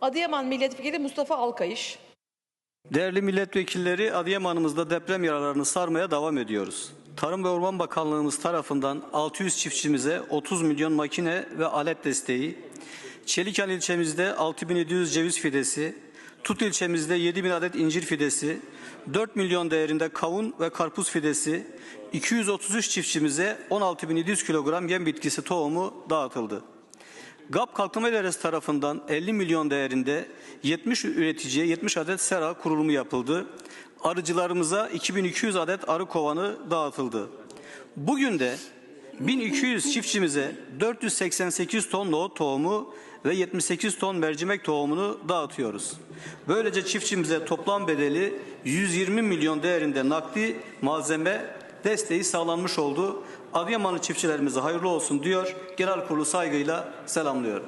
Adıyaman Milletvekili Mustafa Alkayış. Değerli milletvekilleri Adıyaman'ımızda deprem yaralarını sarmaya devam ediyoruz. Tarım ve Orman Bakanlığımız tarafından 600 çiftçimize 30 milyon makine ve alet desteği, Çelikel ilçemizde 6700 ceviz fidesi, Tut ilçemizde 7000 adet incir fidesi, 4 milyon değerinde kavun ve karpuz fidesi, 233 çiftçimize 16700 kilogram yem bitkisi tohumu dağıtıldı. GAP Kalkınma İdaresi tarafından 50 milyon değerinde 70 üreticiye 70 adet sera kurulumu yapıldı. Arıcılarımıza 2200 adet arı kovanı dağıtıldı. Bugün de 1200 çiftçimize 488 ton nohut tohumu ve 78 ton mercimek tohumunu dağıtıyoruz. Böylece çiftçimize toplam bedeli 120 milyon değerinde nakdi malzeme desteği sağlanmış oldu. Adıyamanlı çiftçilerimize hayırlı olsun diyor. Genel kurulu saygıyla selamlıyorum.